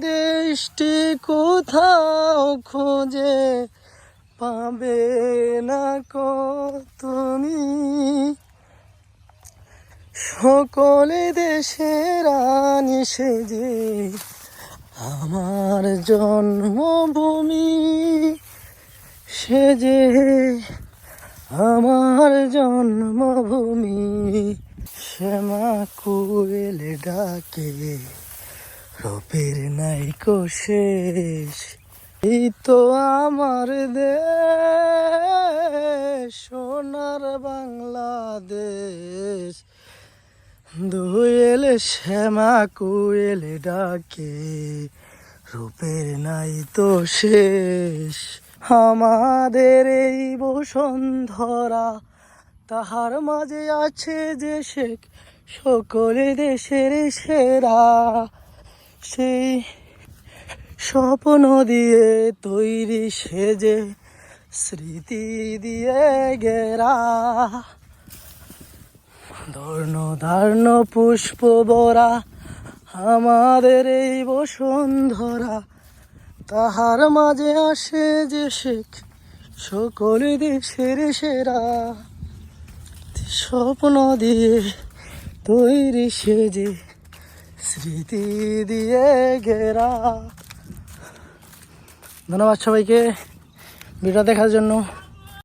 দেশটি কোথাও খোঁজে পাবে না তুমি? সকলে দেশের রানী সেজে আমার জন্মভূমি সেজে আমার জন্মভূমি শ্যামা কুয়েল ডাকে রূপের নাই শেষ। এই তো আমার দেশ, সোনার বাংলাদেশ। দুয়েল শ্যামা কুয়েল ডাকে রূপের নাই তো শেষ। আমাদের এই বসুন্ধরা তাহার মাঝে আছে যে শেখ, সকলে দেশের সেরা। সেই স্বপ্ন দিয়ে তৈরি সেজে স্মৃতি দিয়ে গেরা ধর্ণ ধার্ণ পুষ্প বরা আমাদের এই বসুন্ধরা। তাহার মাঝে আসে যে শেখ, সকলে দেশের সেরা। স্বপ্ন দিয়ে তৈরি সেজে স্মৃতি দিয়ে ঘেরা। ধন্যবাদ সবাইকে ভিডিও দেখার জন্য।